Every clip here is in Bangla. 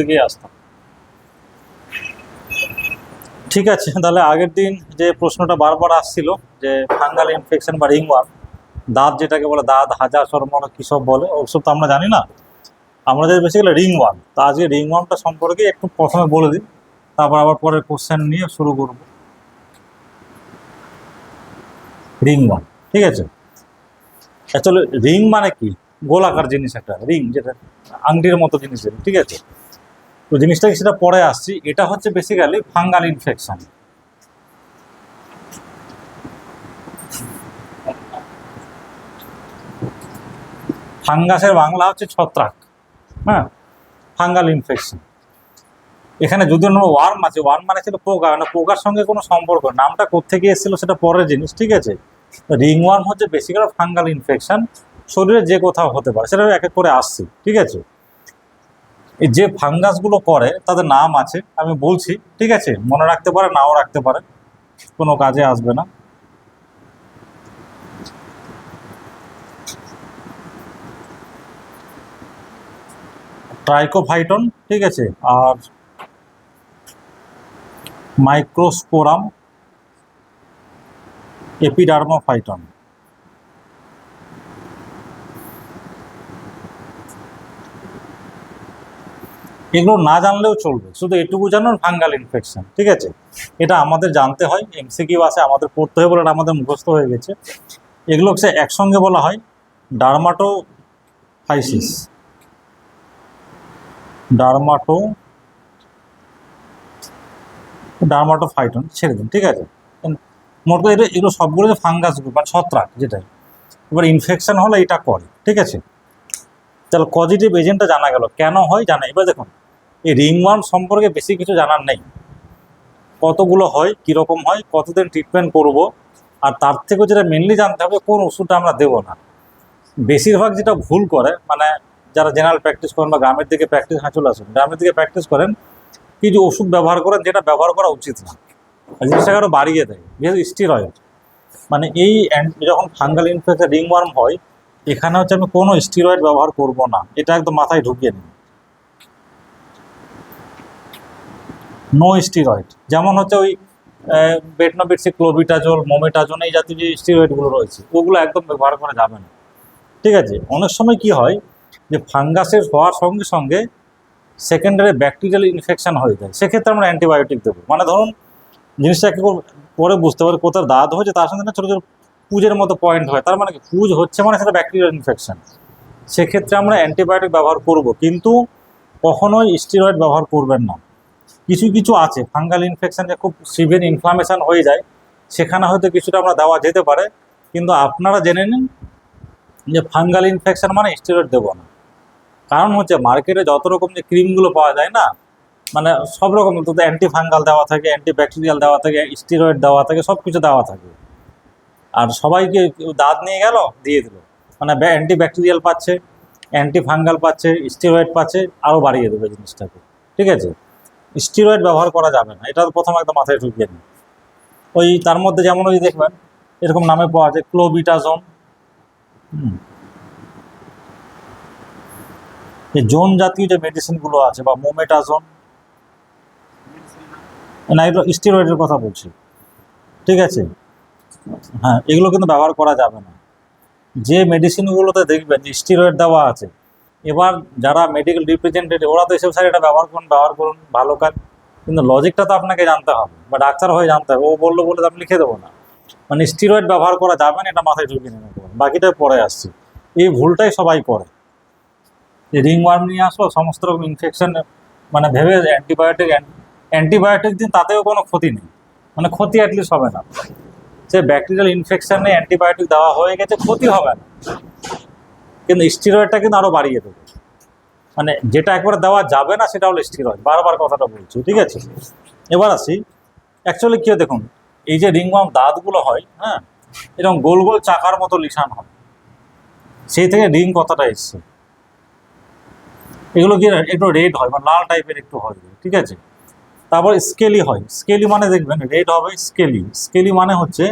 দিকেই আসতাম। ঠিক আছে, তাহলে আগের দিন যে প্রশ্নটা বারবার আসছিল, যে ফাঙ্গাল ইনফেকশন বা রিংওয়ার্ম, দাঁত যেটাকে বলে দাঁত হাজা সরমর কী সব বলে, ওসব তো আমরা জানি না। আমাদের বেসিক্যালি রিংওয়ার্ম। তো আজকে রিংওয়ার্মটা সম্পর্কে একটু প্রথমে বলে দিই, তারপর আবার পরের কোশ্চেন নিয়ে শুরু করব। রিংওয়ার্ম, ঠিক আছে? অ্যাকচুয়ালি রিং মানে কি? গোলাকার জিনিস একটা, রিং যেটা, আংটির মতো জিনিস ঠিক আছে? তো জিনিসটা সেটা পরে আসছি। এটা হচ্ছে বেসিক্যালি ফাঙ্গাল ইনফেকশন ফাঙ্গাসের বাংলা হচ্ছে ছত্রাক হ্যাঁ? ফাঙ্গাল ইনফেকশন এখানে যদি অন্য ওয়ার্ম আছে ওয়ার্ম মানে ছিল পোকা মানে পোকার সঙ্গে কোনো সম্পর্ক। নামটা কোথেকে এসেছিল সেটা পরের জিনিস, ঠিক আছে? রিং ওয়ার্ম হচ্ছে বেসিক্যালি ফাঙ্গাল ইনফেকশন শরীরে যে কোথাও হতে পারে, সেটা এক এক করে আসছি, ঠিক আছে? যে ফাঙ্গাসগুলো করে, তাদের নাম আছে, আমি বলছি, ঠিক আছে? মনে রাখতে পারে, নাও রাখতে পারে। কোনো কাজে আসবে না। ট্রাইকোফাইটন, ঠিক আছে? আর মাইক্রোস্পোরাম এপিডার্মোফাইটন। এগুলো না জানলেও চলবে। শুধু এটুকু জানুন, ফাঙ্গাল ইনফেকশন ঠিক আছে? এটা আমাদের জানতে হয় এমসিকিউ আছে, আমাদের পড়তে হয় বলে এটা আমাদের মুখস্থ হয়ে গেছে। এগুলো হচ্ছে একসঙ্গে বলা হয় ডার্মাটো ফাইসিস ডার্মাটো ডার্মাটো ফাইটন ছেড়ে দিন, ঠিক আছে? মোট কথা এটা, এগুলো সবগুলো যে ফাঙ্গাস গ্রুপ বা ছত্রাক যেটাই, এবার ইনফেকশন হলে এটা করে, ঠিক আছে? তাহলে পজিটিভ এজেন্টটা জানা গেল। কেন হয় জানা, এবার দেখুন এই রিংওয়ার্ম সম্পর্কে বেশি কিছু জানার নেই। কতগুলো হয়, কীরকম হয়, কতদিন ট্রিটমেন্ট করব, আর তার থেকেও যেটা মেনলি জানতে হবে, কোন ওষুধটা আমরা দেবো না। বেশিরভাগ যেটা ভুল করে মানে যারা জেনারেল প্র্যাকটিস করেন বা গ্রামের দিকে প্র্যাকটিস হ্যাঁ চলে আসুন, গ্রামের দিকে প্র্যাকটিস করেন কিছু ওষুধ ব্যবহার করেন, যেটা ব্যবহার করা উচিত না। জিনিসটাকে আরও বাড়িয়ে দেয় যেহেতু স্টিরয়েড মানে এই যখন ফাঙ্গাল ইনফেকশন রিংওয়ার্ম হয়, এখানে হচ্ছে আমি কোনো স্টিরয়েড ব্যবহার করব না, এটা একদম মাথায় ঢুকিয়ে নিন। নো স্টিরয়েড যেমন হচ্ছে ওই বেটনোবিটসি ক্লোবিটাজল মোমেটাজল এই জাতীয় যে স্টিরয়েডগুলো রয়েছে, ওগুলো একদম ব্যবহার করা যাবে না। ঠিক আছে? অনেক সময় কি হয় যে ফাঙ্গাসের হওয়ার সঙ্গে সঙ্গে সেকেন্ডারি ব্যাকটেরিয়াল ইনফেকশন হয়ে যায়। সেক্ষেত্রে আমরা অ্যান্টিবায়োটিক দেবো। মানে ধরুন, জিনিসটা একটু পরে বুঝতে পারি কোথাও দাঁত হয়েছে, তার সঙ্গে না ছোটো ছোটো পুজের মতো পয়েন্ট হয়। তার মানে কি? পুজ হচ্ছে মানে সেটা ব্যাকটেরিয়াল ইনফেকশান সেক্ষেত্রে আমরা অ্যান্টিবায়োটিক ব্যবহার করব, কিন্তু কখনোই স্টিরয়েড ব্যবহার করবেন না। কিছু কিছু আছে ফাঙ্গাল ইনফেকশন যে খুব সিভিয়ার ইনফ্লামেশন হয়ে যায়, সেখানে হয়তো কিছুটা আমরা দেওয়া যেতে পারে, কিন্তু আপনারা জেনে নিন যে ফাঙ্গাল ইনফেকশান মানে স্টেরয়েড দেবো না। কারণ হচ্ছে মার্কেটে যত রকম যে ক্রিমগুলো পাওয়া যায় না মানে সব রকম তো অ্যান্টি ফাঙ্গাল দেওয়া থাকে অ্যান্টি ব্যাকটেরিয়াল দেওয়া থাকে স্টেরয়েড দেওয়া থাকে সব কিছু দেওয়া থাকে। আর সবাইকে দাঁত নিয়ে গেল, দিয়ে দিল। মানে অ্যান্টি ব্যাকটেরিয়াল পাচ্ছে অ্যান্টি ফাঙ্গাল পাচ্ছে স্টেরয়েড পাচ্ছে আরও বাড়িয়ে দেবে জিনিসটাকে। ঠিক আছে? স্টেরয়েড ব্যবহার করা যাবে না। এটা প্রথম একদম মাথায় ঢুকিয়ে নিন ওই তার মধ্যে যেমন ওই দেখবেন, এরকম নামে পাওয়া যায়, ক্লোবিটাজন। এই জোন জাতীয় যে মেডিসিনগুলো আছে বা মোমেটাজন, না, এগুলো স্টেরয়েডের কথা বলছি। ঠিক আছে? হ্যাঁ এগুলো কিন্তু ব্যবহার করা যাবে না। যে মেডিসিনগুলোতে দেখবেন যে স্টিরয়েড দেওয়া আছে এবার যারা মেডিকেল রিপ্রেজেন্টেটিভ ওরা তো এসব স্যার এটা ব্যবহার করুন ব্যবহার করুন, ভালো কাজ। কিন্তু লজিকটা তো আপনাকে জানতে হবে, বা ডাক্তার হয়ে জানতে হবে। ও বলল বলে আমি লিখে দেবো না। মানে স্টিরয়েড ব্যবহার করা যাবে না, এটা মাথায় ঢুকিয়ে নেবে। বাকিটা পরে আসছি। এই ভুলটাই সবাই করে। যে রিং ওয়ার্ম নিয়ে আসলো, সমস্ত রকম ইনফেকশন মানে ভেবে অ্যান্টিবায়োটিক অ্যান্টিবায়োটিক দিন তাতেও কোনো ক্ষতি নেই। মানে ক্ষতি অ্যাটলিস্ট হবে না। সে ব্যাকটেরিয়াল ইনফেকশনে অ্যান্টিবায়োটিক দেওয়া হয়ে গেছে, ক্ষতি হবে না। কিন্তু স্টিরয়েডটা কিন্তু আরও বাড়িয়ে দেবে। মানে যেটা একবার দেওয়া যাবে না, সেটা হলো স্টিরয়েড বারবার কথাটা বলছি, ঠিক আছে? এবার আসি। অ্যাকচুয়ালি কি দেখুন, এই যে রিংওয়ার্ম দাঁতগুলো হয় হ্যাঁ এরকম গোল গোল চাকার মতো লিসান হয়। সেই থেকে রিং কথাটা এসছে। এগুলো কি একটু রেড হয় বা লাল টাইপের একটু হয়, ঠিক আছে? তারপর স্কেলি হয়। স্কেলি মানে দেখবেন রেড হবে স্কেলি স্কেলি মানে হচ্ছে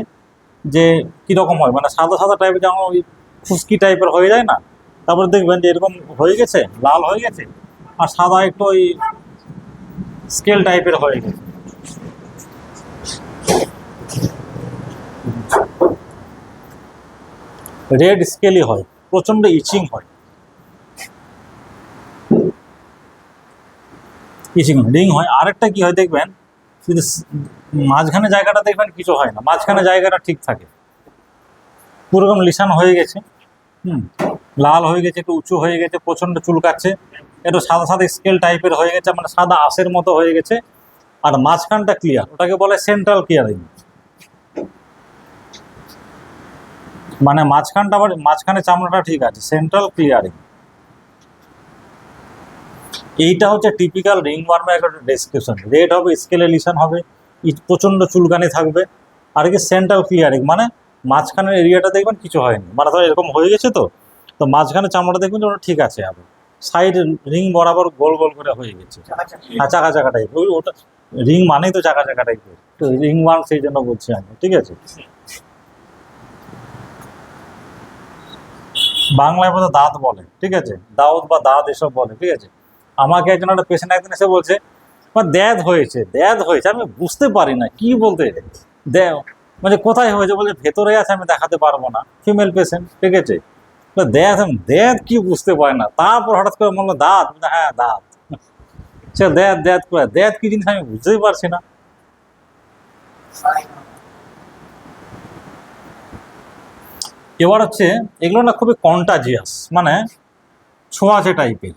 যে কীরকম হয়? মানে সাদা সাদা টাইপের যেমন ওই খুশকি টাইপের হয়ে যায় না। তারপরে দেখবেন যে এরকম হয়ে গেছে, লাল হয়ে গেছে, আর সাদা একটু ওই স্কেল টাইপের হয়ে গেছে। রেড স্কেলই হয় প্রচণ্ড ইচিং হয়। ইচিং রিং হয়। আরেকটা কি হয় দেখবেন কিন্তু মাঝখানে জায়গাটা দেখবেন কিছু হয় না, মাঝখানে জায়গাটা ঠিক থাকে। পুরোরকম লিসান হয়ে গেছে। হুম। লাল হয়ে গেছে, একটু উঁচু হয়ে গেছে প্রচণ্ড চুলকাচ্ছে। একটু সাদা সাদা স্কেল টাইপের হয়ে গেছে মানে সাদা আঁশের মতো হয়ে গেছে। আর মাঝখানটা ক্লিয়ার ওটাকে বলে সেন্ট্রাল ক্লিয়ারিং মানে মাঝখানটা আবার মাঝখানে চামড়াটা ঠিক আছে সেন্ট্রাল ক্লিয়ারিং এইটা হচ্ছে টিপিক্যাল রিং ওয়ার্মের একটা ডেসক্রিপশন রেড হবে স্কেলে স্কেলেলিশন হবে প্রচণ্ড চুলকানি থাকবে। আর কি সেন্ট্রাল ক্লিয়ারিং মানে মাঝখানের এরিয়াটা দেখবেন কিছু হয়নি। মানে ধরো এরকম হয়ে গেছে তো তো মাঝখানে চামড়া দেখবেন যে ওটা ঠিক আছে আবার সাইড রিং বরাবর গোল গোল করে হয়ে গেছে। হ্যাঁ চাকা চাকা টাইপ ওই ওটা রিং মানেই তো চাকা চাকা টাইপের তো রিং ওয়ার্ম সেই জন্য বলছি আমি ঠিক আছে? বাংলায় বোধহয় দাঁত বলে ঠিক আছে? দাউদ বা দাঁত এসব বলে ঠিক আছে? আমাকে একজন একটা পেশেন্ট একদিন এসে বলছে আমার দ্যাদ হয়েছে দ্যাদ হয়েছে। আমি বুঝতে পারি না কি বলতে? দে মানে কোথায় হয়েছে বলে ভেতরে আছে আমি দেখাতে পারব না। ফিমেল পেশেন্ট ঠিক আছে? দ্যাদ দ্যাদ কি বুঝতে পারে না। তারপর হঠাৎ করে বলল দাঁত। হ্যাঁ দাঁত। সে দ্যাদ দ্যাদ করে দ্যাদ কি জিনিস আমি বুঝতেই পারছি না। এবার হচ্ছে, এগুলো না খুবই কন্টাজিয়াস মানে ছোঁয়াচে টাইপের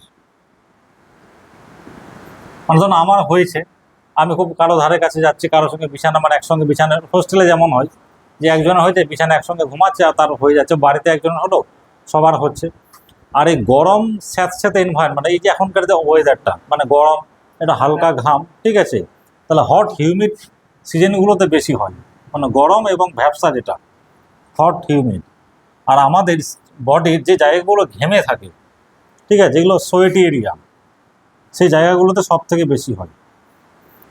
মানে আমার হয়েছে আমি খুব কারও ধারে কাছে যাচ্ছি কারোর সঙ্গে বিছানা মানে একসঙ্গে বিছানা হোস্টেলে যেমন হয় যে একজনের হয়েছে বিছানা একসঙ্গে ঘুমাচ্ছে আর তার হয়ে যাচ্ছে বাড়িতে একজন হলো সবার হচ্ছে। আর এই গরম স্যাঁতস্যাঁতে এনভায়রনমেন্ট এই যে এখনকার যে ওয়েদারটা মানে গরম এটা হালকা ঘাম ঠিক আছে? তাহলে হট হিউমিড সিজনগুলোতে বেশি হয় মানে গরম এবং ভ্যাবসা যেটা হট হিউমিড আর আমাদের বডির যে জায়গাগুলো ঘেমে থাকে ঠিক আছে? যেগুলো সোয়েটি এরিয়া সেই জায়গাগুলোতে সব থেকে বেশি হয়।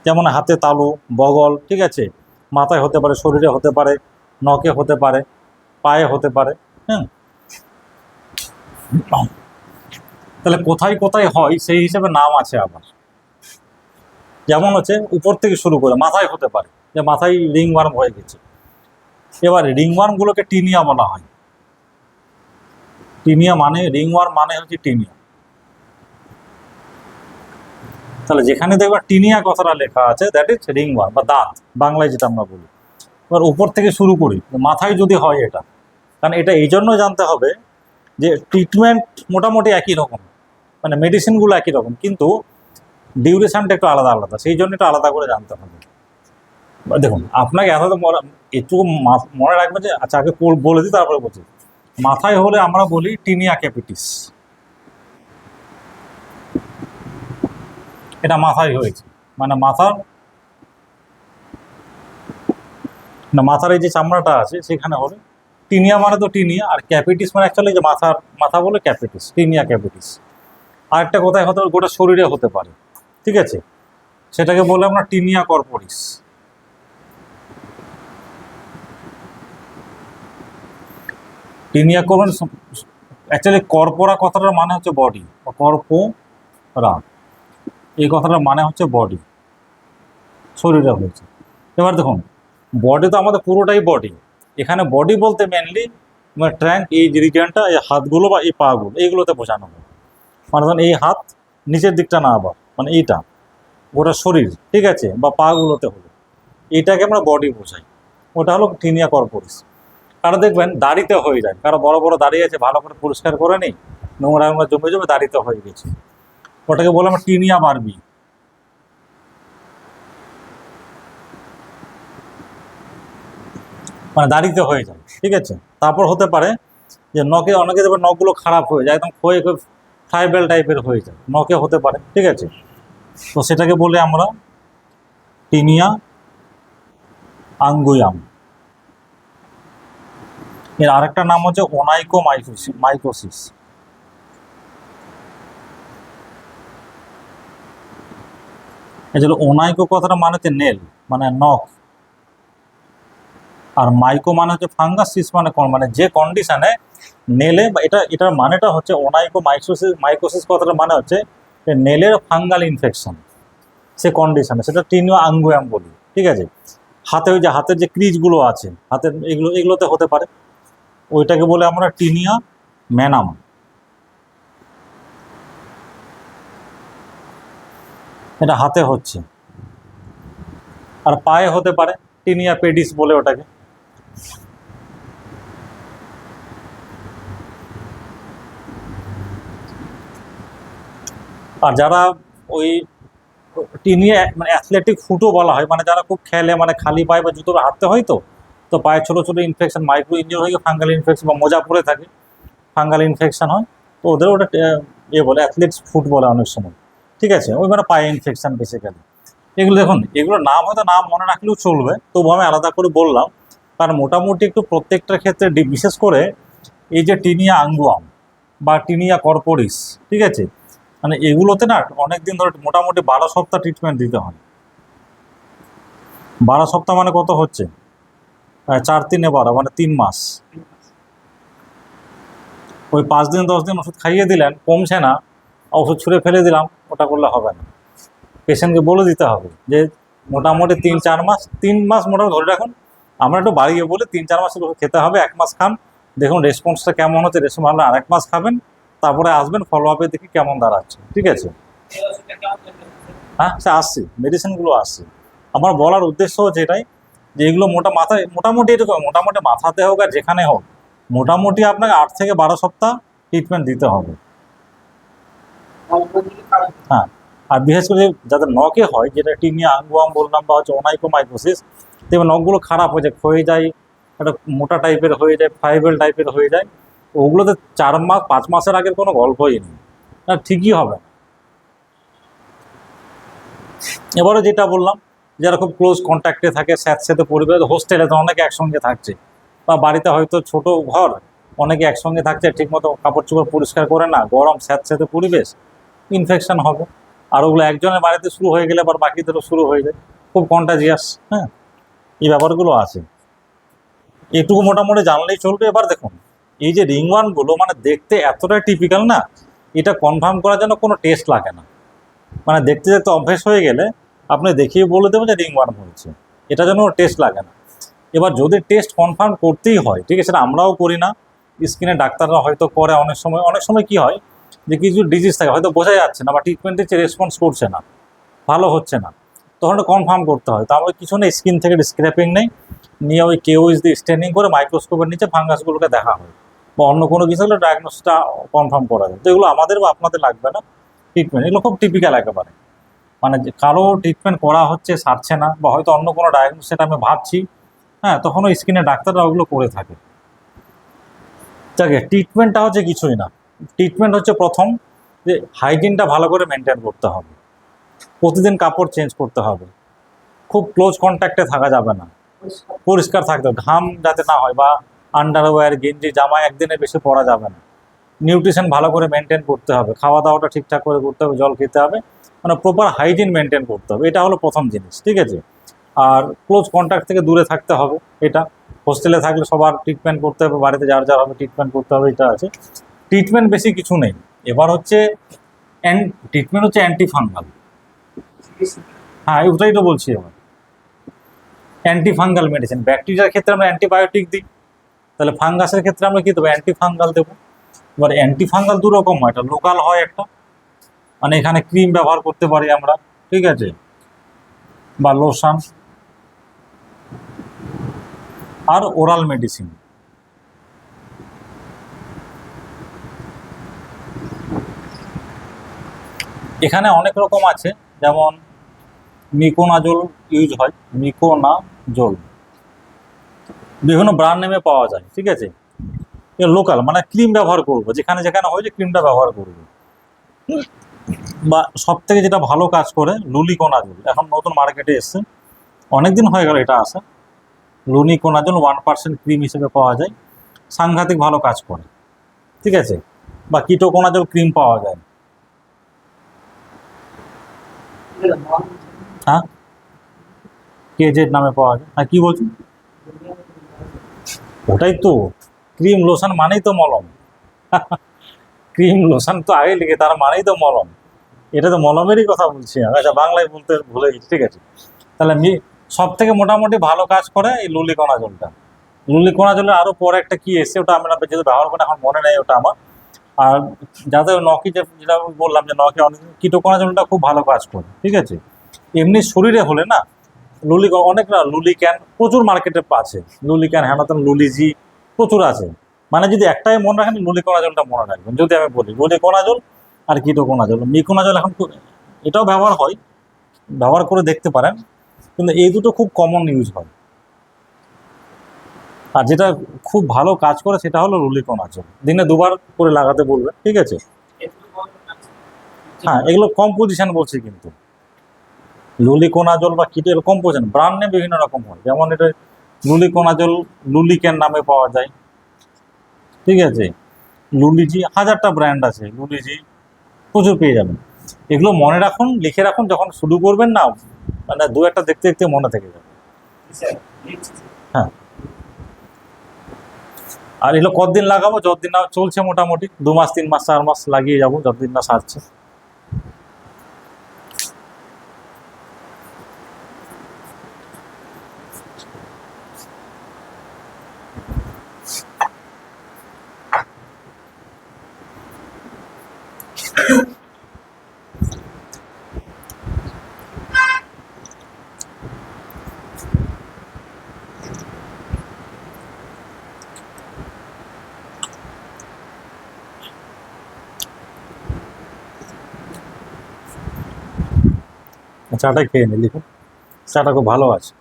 যেমন হাতে তালু, বগল, ঠিক আছে? মাথায় হতে পারে, শরীরে হতে পারে, নখে হতে পারে, পায়ে হতে পারে হ্যাঁ তাহলে কোথায় কোথায় হয়, সেই হিসেবে নাম আছে আবার। যেমন হচ্ছে উপর থেকে শুরু করে, মাথায় হতে পারে, যে মাথায় রিং ওয়ার্ম হয়ে গেছে। এবার রিং ওয়ার্মগুলোকে টিনিয়া বলা হয়। টিনিয়া মানে রিং ওয়ার্ম মানে হচ্ছে টিনিয়া। তাহলে যেখানে দেখবা টিনিয়া কথাটা লেখা আছে দ্যাট ইজ রিং ওয়ার্ম বা দাঁত, বাংলায় যেটা আমরা বলি। এবার উপর থেকে শুরু করি, মাথায় যদি হয় এটা, কারণ এটা এই জন্য জানতে হবে যে ট্রিটমেন্ট মোটামুটি একই রকম মানে মেডিসিনগুলো একই রকম, কিন্তু ডিউরেশনটা একটু আলাদা আলাদা, সেই জন্য একটু আলাদা করে জানতে হবে। দেখুন, আপনাকে এত একটু মনে রাখবেন যে আচ্ছা আগে বলে দিই, তারপরে বলছি। মাথায় হলে আমরা বলি টিনিয়া ক্যাপিটিস এটা মাথায় হয়েছে। মানে মাথার না, মাথার এই যে চামড়াটা আছে, সেখানে হবে। টিনিয়া মানে তো টিনিয়া, আর ক্যাপিটিস মানে অ্যাকচুয়ালি যে মাথার মাথা বলে ক্যাপিটিস টিনিয়া ক্যাপিটিস আরেকটা কোথায় হতে গোটা শরীরে হতে পারে। ঠিক আছে? সেটাকে বলে আমরা টিনিয়া কর্পোরিস। টিনিয়া করবেন অ্যাকচুয়ালি কর্পোরা কথাটার মানে হচ্ছে বডি কর্পোরা। এই কথাটার মানে হচ্ছে বডি শরীরে হয়েছে। এবার দেখুন বডি তো আমাদের পুরোটাই বডি এখানে বডি বলতে মেনলি মানে ট্র্যাঙ্ক এই রিজিয়নটা এই হাতগুলো বা এই পাগুলো, এইগুলোতে বোঝানো হয়। মানে ধরুন, এই হাত নিচের দিকটা না আবার মানে এইটা, গোটা শরীর, ঠিক আছে, বা পাগুলোতে হলো। এইটাকে আমরা বডি বোঝাই। ওটা হলো টিনিয়া কর্পোরিস কারও দেখবেন, দাড়িতে হয়ে যায়। কারও বড় বড় দাড়ি আছে, ভালো করে পরিষ্কার করে নেই, নোংরা নোংরা জমে জমে দাড়িতে হয়ে গেছে। ওটাকে বললাম টিনিয়া বারবি। মানে দাড়িতে হয়ে যায়, ঠিক আছে? তারপর হতে পারে যে নখে অনেকে দেখবে নখগুলো খারাপ হয়ে যায়, একদম ক্ষয়ে ক্ষয়ে ট্রাইবেল টাইপের হয়ে যায়, নখে হতে পারে, ঠিক আছে? তো সেটাকে বলে আমরা টিনিয়া আঙ্গুয়াম। এর আরেকটা নাম হচ্ছে ওনাইকো মাইকোসিস। মাইকোসিস এই যে ওনাইকো কথাটা মানে হচ্ছে নেল মানে নখ। আর মাইকো মানে হচ্ছে ফাঙ্গাস, সিস মানে কোন মানে যে কন্ডিশনে নেলে এটা এটার মানেটা হচ্ছে ওনাইকো মাইকোসিস মাইকোসিস কথাটা মানে হচ্ছে নেলের ফাঙ্গাল ইনফেকশন সে কন্ডিশনে সেটা টিনিয়া আঙ্গুয়াম বলি, ঠিক আছে? হাতে ওই যে হাতের যে ক্রিজগুলো আছে, হাতের এগুলো এগুলোতে হতে পারে। ওইটাকে বলে আমরা টিনিয়া ম্যানাম। এটা হাতে হচ্ছে। আর পায়ে হতে পারে, টিনিয়া পেডিস বলে ওটাকে। আর যারা ওই টিনিয়া মানে অ্যাথলেটিক ফুটও বলা হয় মানে যারা খুব খেলে মানে খালি পায়ে বা জুতো হাঁটতে হয় তো তো পায়ে ছোটো ছোটো ইনফেকশন মাইক্রো ইঞ্জুরি হয়ে ফাঙ্গাল ইনফেকশন বা মোজা পরে থাকে ফাঙ্গাল ইনফেকশন হয়, তো ওদের ওটা ইয়ে বলে অ্যাথলেটিক্স ফুট বলে অনেক সময়। ঠিক আছে? ওই মানে পায়ে ইনফেকশন বেসিক্যালি এগুলো দেখুন, এগুলো নাম হয়তো নাম মনে রাখলেও চলবে, তবু আমি আলাদা করে বললাম, কারণ মোটামুটি একটু প্রত্যেকটার ক্ষেত্রে বিশেষ করে এই যে টিনিয়া আঙ্গুয়াম বা টিনিয়া কর্পোরিস, ঠিক আছে? মানে এগুলোতে না অনেক দিন ধরে মোটামুটি বারো সপ্তাহ ট্রিটমেন্ট দিতে হয়। বারো সপ্তাহ মানে কত হচ্ছে? চার তিনে বারো মানে তিন মাস। ওই পাঁচ দিন, দশ দিন ওষুধ খাইয়ে দিলেন, কমছে না। ওষুধ ছুঁড়ে ফেলে দিলাম, ওটা করলে হবে না। পেশেন্টকে বলে দিতে হবে যে, মোটামুটি তিন চার মাস, তিন মাস মোটামুটি ধরে রাখুন। আমরা একটু বাড়িয়ে বলে, তিন চার মাস খেতে হবে, এক মাস খান। দেখুন রেসপন্সটা কেমন হচ্ছে রেসপন্স ভালো আর এক মাস খাবেন, তারপরে আসবেন ফলো আপে দেখি কেমন দাঁড়াচ্ছে। ঠিক আছে? হ্যাঁ সে আসছে মেডিসিনগুলো আসছে। আমার বলার উদ্দেশ্য হচ্ছে এটাই, যে এগুলো মোটা মাথায় মোটামুটি এরকম, মোটামুটি মাথাতে হোক আর যেখানে হোক, মোটামুটি আপনাকে আট থেকে বারো সপ্তাহ ট্রিটমেন্ট দিতে হবে। হ্যাঁ আর বিশেষ করে যাদের নখে হয়, যেটা টিনিয়া আঙ্গুয়াম, বললাম বা হচ্ছে ওনাইকোমাইকোসিস তেমন নখগুলো খারাপ হয়ে যায়, ক্ষয়ে যায়, একটা মোটা টাইপের হয়ে যায়, ফাইবেল টাইপের হয়ে যায়। ওগুলোতে চার মাস, পাঁচ মাসের আগের কোনো গল্পই নেই। না, ঠিকই হবে এবারে যেটা বললাম, যারা খুব ক্লোজ কন্ট্যাক্টে থাকে স্যাঁতস্যাঁতে পরিবার হোস্টেলে তো অনেকে একসঙ্গে থাকছে। বা বাড়িতে হয়তো ছোট ঘর, অনেকে একসঙ্গে থাকছে, ঠিকমতো কাপড় চোপড় পরিষ্কার করে না, গরম স্যাঁতস্যাঁতে পরিবেশ। ইনফেকশন হবে। আর ওগুলো একজনের বাড়িতে শুরু হয়ে গেলে আবার বাকিদেরও শুরু হয়ে যায়। খুব কন্টাজিয়াস হ্যাঁ? এই ব্যাপারগুলো আছে। এটুকু মোটামুটি জানলেই চলবে। এবার দেখুন, এই যে রিং ওয়ানগুলো মানে দেখতে এতটাই টিপিক্যাল না, এটা কনফার্ম করার জন্য কোনো টেস্ট লাগে না। মানে দেখতে দেখতে অভ্যেস হয়ে গেলে আপনি দেখিয়ে বলে দেবেন যে রিং ওয়ান হয়েছে। এটা জন্য টেস্ট লাগে না। এবার যদি টেস্ট কনফার্ম করতেই হয়, ঠিক আছে? সেটা আমরাও করি না। স্কিনে ডাক্তাররা হয়তো করে অনেক সময়। অনেক সময় কি হয় যে কিছু ডিজিজ থাকে, হয়তো বোঝা যাচ্ছে না বা ট্রিটমেন্ট দিচ্ছে রেসপন্স করছে না, ভালো হচ্ছে না, তখন কনফার্ম করতে হয়। তো আমরা কিছু নেই স্কিন থেকে স্ক্র্যাপিং নেই, নিয়ে ওই কেউইজ দিয়ে স্ট্যান্ডিং করে মাইক্রোস্কোপের নিচে ফাঙ্গাসগুলোকে দেখা হয়, বা অন্য কোনো কিছু হলে ডায়াগনোসটা কনফার্ম করা যায়। তো এগুলো আমাদের বা আপনাদের লাগবে না ট্রিটমেন্ট এগুলো খুব টিপিক্যাল একেবারে। মানে কারও ট্রিটমেন্ট করা হচ্ছে, সারছে না, বা হয়তো অন্য কোনো ডায়াগনোস সেটা আমি ভাবছি হ্যাঁ তখন ওই স্কিনের ডাক্তাররা ওগুলো করে থাকে। যাকে ট্রিটমেন্টটা হচ্ছে কিছুই না। ট্রিটমেন্ট হচ্ছে প্রথম যে হাইজিনটা ভালো করে মেনটেন করতে হবে। প্রতিদিন কাপড় চেঞ্জ করতে হবে। খুব ক্লোজ কন্ট্যাক্টে থাকা যাবে না। পরিষ্কার। থাকতে হবে। ঘাম যাতে না হয় বা আন্ডারওয়্যার গেঞ্জি জামা একদিনে বেশি পরা যাবে না। নিউট্রিশন ভালো করে মেনটেন করতে হবে। খাওয়া দাওয়াটা ঠিকঠাক করে করতে হবে জল খেতে হবে। মানে প্রপার হাইজিন মেনটেন করতে হবে। এটা হলো প্রথম জিনিস ঠিক আছে? আর ক্লোজ কন্ট্যাক্ট থেকে দূরে থাকতে হবে। এটা হোস্টেলে থাকলে সবার ট্রিটমেন্ট করতে হবে বাড়িতে যার যার হবে ট্রিটমেন্ট করতে হবে এটা আছে। ট্রিটমেন্ট বেশি কিছু নেই। এবার হচ্ছে ট্রিটমেন্ট হচ্ছে অ্যান্টি ফাঙ্গাল হ্যাঁ ওটাই তো বলছি এবার অ্যান্টি ফাঙ্গাল মেডিসিন ব্যাকটেরিয়ার ক্ষেত্রে আমরা অ্যান্টিবায়োটিক দিই। তাহলে ফাঙ্গাসের ক্ষেত্রে আমরা কী দেবো? অ্যান্টি ফাঙ্গাল দেবো। এবার অ্যান্টি ফাঙ্গাল দু রকম হয়। এটা লোকাল হয় একটা। মানে এখানে ক্রিম ব্যবহার করতে পারি আমরা। ঠিক আছে? বা লোশন আর ওরাল মেডিসিন এখানে অনেক রকম আছে, যেমন মিকোনাজল ইউজ হয়, মিকোনাজল। বিভিন্ন ব্র্যান্ড নেমে পাওয়া যায়, ঠিক আছে? লোকাল মানে ক্রিম ব্যবহার করব, যেখানে যেখানে হয় যে ক্রিমটা ব্যবহার করব। বা সব থেকে যেটা ভালো কাজ করে, লুলিকোনাজল। এখন নতুন মার্কেটে এসছে, অনেকদিন হয়ে গেল এটা আসা। লুনিকোনাজল ওয়ান পার্সেন্ট ক্রিম হিসেবে পাওয়া যায়, সাংঘাতিক ভালো কাজ করে, ঠিক আছে? বা কিটোকোনাজল ক্রিম পাওয়া যায়। হ্যাঁ? নামে পাওয়া যায়? হ্যাঁ কি ওটাই তো। ক্রিম লোশন মানেই তো মলম। ক্রিম লোশন তো আগে তার মানেই তো মলম। এটা তো মলমেরই কথা বলছি। আচ্ছা বাংলায় বলতে ভুলে গেছি, ঠিক আছে। তাহলে সব থেকে মোটামুটি ভালো কাজ করে এই লুলিকণা জলটা। লুলিকণা জলের আরও পরে একটা কি এসে ওটা আমরা যেহেতু ব্যবহার করে এখন মনে নেই ওটা আমার। আর যাদের নকি যেটা বললাম যে নকি অনেক কিটোকণা জলটা খুব ভালো কাজ করে, ঠিক আছে? এমনি শরীরে হলে না, লুলি অনেক না লুলি ক্যান প্রচুর মার্কেটে আছে। লুলি ক্যান হ্যানাতন, লুলিজি প্রচুর আছে। মানে যদি একটাই মনে রাখেন লুলিকণা জলটা মনে রাখবেন। যদি আমি বলি লুলিকণা জল আর কিটোকণা জল মিকোনা জল এখন এটাও ব্যবহার হয়, ব্যবহার করে দেখতে পারেন। কিন্তু এই দুটো খুব কমন ইউজ হয়। আর যেটা খুব ভালো কাজ করে সেটা হলো রুলিকণা জল দিনে দুবার করে লাগাতে বলবে ঠিক আছে? হ্যাঁ এগুলো কম্পোজিশন বলছি কিন্তু। লুলিকোনা জল বা কিটের কম্পোজিশন ব্র্যান্ড নেম বিভিন্ন রকম হয়। যেমন এটা লুলিকোনা জল লুলিকেন নামে পাওয়া যায়। ঠিক আছে? লুলিজি হাজারটা ব্র্যান্ড আছে লুলিজি প্রচুর পেয়ে যাবেন। এগুলো মনে রাখুন লিখে রাখুন যখন শুরু করবেন না মানে দু একটা দেখতে দেখতে মনে থেকে যাবে। হ্যাঁ। আর এগুলো কতদিন লাগাবো? যতদিন না চলছে মোটামুটি, দু মাস, তিন মাস, চার মাস লাগিয়ে যাব, যতদিন না সারছে। চাটা খেয়ে নি লিখুন চাটা খুব ভালো আছে।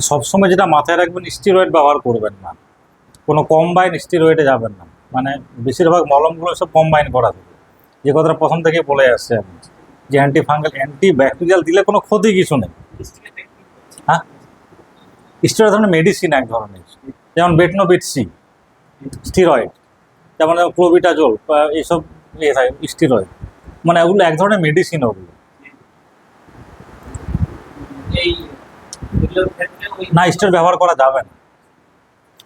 সবসময় যেটা মাথায় রাখবেন স্টিরয়েড ব্যবহার করবেন না। কোনো কম্বাইন স্টিরয়েডে যাবেন না। মানে বেশিরভাগ মলমগুলো সব কম্বাইন করা থাকে। যে কথাটা প্রথম থেকে বলে আসছে আমি, যে অ্যান্টি ফাঙ্গাল অ্যান্টি ব্যাকটেরিয়াল দিলে কোনো ক্ষতি কিছু নেই। হ্যাঁ? স্টিরয়েড ধরনের মেডিসিন এক ধরনের। যেমন বেটনোবিট সি স্টিরয়েড যেমন ক্লোবিটাজল এইসব ইয়ে থাকে স্টিরয়েড মানে ওগুলো এক ধরনের মেডিসিন ওগুলো। এই না স্টেরয়েড ব্যবহার করা যাবে না।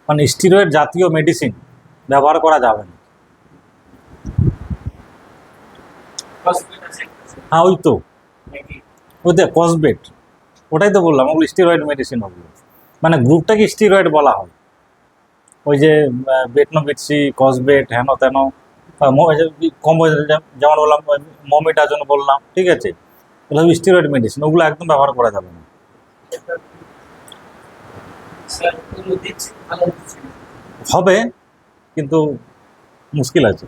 মানে স্টিরয়েড জাতীয় মেডিসিন ব্যবহার করা যাবে না। হ্যাঁ ওই তো। ওই তো কসবেট ওটাই তো বললাম, ওগুলো স্টিরয়েড মেডিসিন ওগুলো। মানে গ্রুপটাকে স্টিরয়েড বলা হয়। ওই যে বেটনোবিটসি কসবেট হেন তেন কম্বো যেমন বললাম মমিটাজন বললাম, ঠিক আছে? ওগুলো স্টিরয়েড মেডিসিন ওগুলো একদম ব্যবহার করা যাবে না স্যার ওগুলো দিচ্ছে ভালো দিচ্ছে হবে, কিন্তু মুশকিল আছে।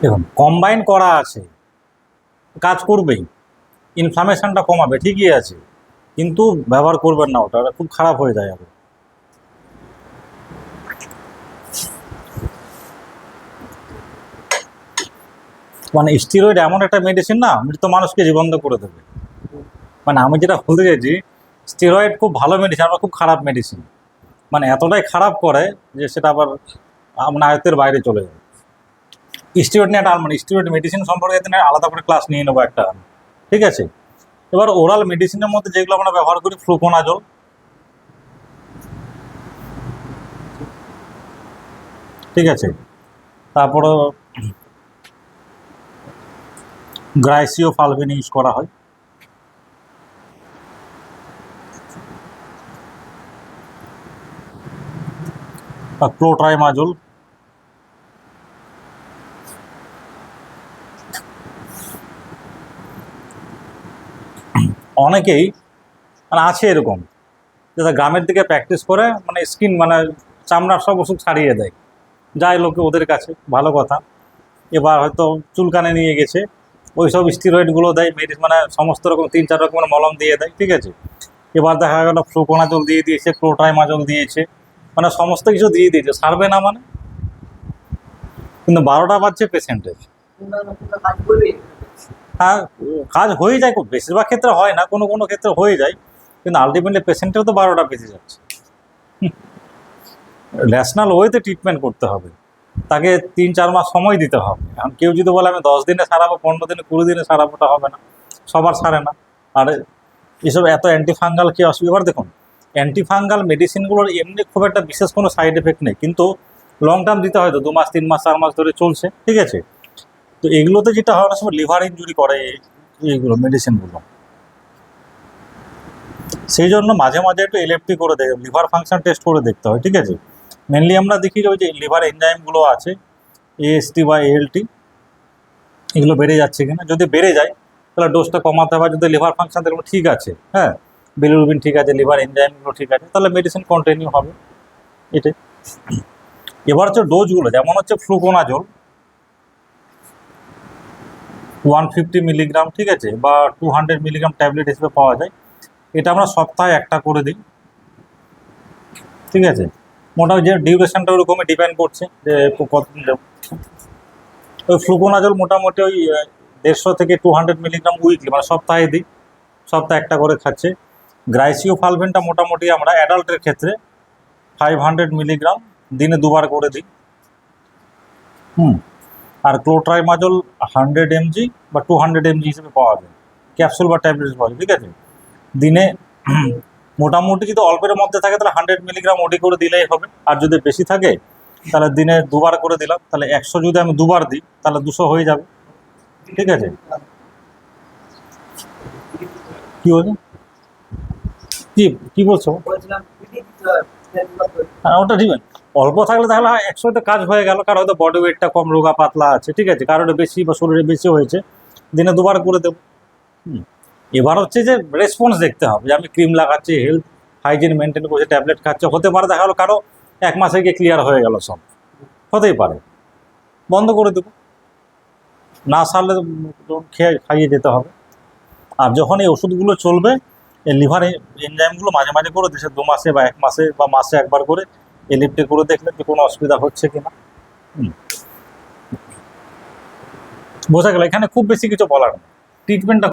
দেখুন কম্বাইন করা আছে, কাজ করবেই ইনফ্লামেশনটা কমাবে, ঠিকই আছে, কিন্তু ব্যবহার করবেন না ওটা খুব খারাপ হয়ে যায় আবার। মানে স্টিরয়েড এমন একটা মেডিসিন না, মৃত মানুষকে জীবন্ত করে দেবে। মানে আমি যেটা বলতে চাইছি স্টেরয়েড খুব ভালো মেডিসিন আবার খুব খারাপ মেডিসিন মানে এতটাই খারাপ করে যে সেটা আবার আপনার আয়ত্তের বাইরে চলে যায়। স্টিরয়েড নিয়ে একটা মানে স্টিরয়েড মেডিসিন সম্পর্কে আলাদা করে ক্লাস নিয়ে নেব একটা। ঠিক আছে? এবার ওরাল মেডিসিনের মধ্যে যেগুলো আমরা ব্যবহার করি ফ্লুকোনাজল ঠিক আছে? তারপরে গ্রাইসিও ফালভিন ইউজ করা হয়। বা ক্লোট্রাইমাজল অনেকেই মানে আছে এরকম যারা গ্রামের দিকে প্র্যাকটিস করে মানে স্কিন মানে চামড়ার সব ওষুধ ছাড়িয়ে দেয়। যায় লোকে ওদের কাছে, ভালো কথা। এবার হয়তো চুলকানে নিয়ে গেছে ওই সব স্টিরয়েডগুলো দেয় মেডিসিন মানে সমস্ত রকম, তিন, চার রকমের মলম দিয়ে দেয়, ঠিক আছে? এবার দেখা গেল ফ্লুকোনাজল দিয়ে দিয়েছে ক্লোট্রাইমাজল দিয়েছে। মানে সমস্ত কিছু দিয়ে দিয়েছে। সারবে না মানে? কিন্তু বারোটা বাজছে পেশেন্টের হ্যাঁ কাজ হয়ে যায় বেশিরভাগ ক্ষেত্রে হয় না, কোনো কোনো ক্ষেত্রে হয়ে যায়। কিন্তু আলটিমেটলি পেশেন্টের তো বারোটা বেঁচে যাচ্ছে। ন্যাশনাল ওয়েতে ট্রিটমেন্ট করতে হবে। তাকে তিন, চার মাস সময় দিতে হবে। এখন কেউ যদি বলে, আমি দশ দিনে সারাবো, পনেরো দিনে কুড়ি দিনে সারাবোটা হবে না। সবার সারে না। আর, এসব এত অ্যান্টিফাঙ্গাল কি অসুবিধা? দেখুন অ্যান্টিফাঙ্গাল মেডিসিনগুলোর এমনি খুব একটা বিশেষ কোনো সাইড এফেক্ট নেই। কিন্তু লং টার্ম দিতে হয়তো দু মাস, তিন মাস, চার মাস ধরে চলছে, ঠিক আছে? তো এগুলোতে যেটা হয় সময় লিভার ইঞ্জুরি করে এইগুলো মেডিসিনগুলো সেই জন্য মাঝে মাঝে একটু এলএফটি করে দেয় লিভার ফাংশন টেস্ট করে দেখতে হয়, ঠিক আছে? মেনলি আমরা দেখি যে ওই যে লিভার এনজাইমগুলো আছে এএসটি বা এএলটি এগুলো বেড়ে যাচ্ছে কিনা। যদি বেড়ে যায়, তাহলে ডোজটা কমাতে হবে, যদি লিভার ফাংশন ঠিক আছে হ্যাঁ? বিলিরুবিন ঠিক আছে লিভার এনজাইমগুলো ঠিক আছে, তাহলে মেডিসিন কন্টিনিউ হবে। এটাই। এবার হচ্ছে ডোজগুলো যেমন হচ্ছে ফ্লুকোনাজল ওয়ান ফিফটি মিলিগ্রাম ঠিক আছে, বা টু হান্ড্রেড মিলিগ্রাম ট্যাবলেট হিসেবে পাওয়া যায়। এটা আমরা সপ্তাহে একটা করে দিই। ঠিক আছে? মোটামুটি যে ডিউরেশনটা ওরকমই ডিপেন্ড করছে যে কতদিন ওই ফ্লুকোনাজল মোটামুটি ওই দেড়শো থেকে টু হান্ড্রেড মিলিগ্রাম উইকলি মানে সপ্তাহে দিই। সপ্তাহে একটা করে খাচ্ছে। গ্রাইসিও ফালভেনটা মোটামুটি আমরা অ্যাডাল্টের ক্ষেত্রে ফাইভ হান্ড্রেড মিলিগ্রাম দিনে দুবার করে দিই। হুম। আর ক্লোট্রাইমাজল হান্ড্রেড এমজি বা টু হান্ড্রেড এমজি হিসেবে পাওয়া যায়। ক্যাপসুল বা ট্যাবলেট পাওয়া যায় ঠিক আছে? দিনে মোটামুটি যদি অল্পের মধ্যে থাকে তাহলে হান্ড্রেড মিলিগ্রাম ওডি করে দিলেই হবে। আর যদি বেশি থাকে, তাহলে দিনে দুবার করে দিলাম। তাহলে একশো যদি আমি দুবার দিই, তাহলে দুশো হয়ে যাবে। ঠিক আছে? কি বলছো কি কি বলছো? হয় ওটা ঠিক অল্প থাকলে তাহলে একশোতে কাজ হয়ে গেল কারও হয়তো বডি ওয়েটটা কম রোগা পাতলা আছে ঠিক আছে কারোর বেশি বা শরীরে বেশি হয়েছে। দিনে দুবার করে দেবো। এবার হচ্ছে যে রেসপন্স দেখতে হবে যে আমি ক্রিম লাগাচ্ছি হেলথ হাইজিন মেনটেন করছি ট্যাবলেট খাচ্ছে হতে পারে দেখা গেলো কারও এক মাসে গিয়ে ক্লিয়ার হয়ে গেল সব। হতেই পারে। বন্ধ করে দেবো। না সারলে খেয়ে খাইয়ে যেতে হবে। আর যখন এই ওষুধগুলো চলবে লিভার এনজাইমগুলো মাঝে মাঝে করে দেশে দু মাসে বা এক মাসে বা মাসে একবার করে এলিপটে করে দেখলে যে কোনো অসুবিধা হচ্ছে কিনা। না বোঝা গেল, এখানে খুব বেশি কিছু বলার ট্রিটমেন্টটা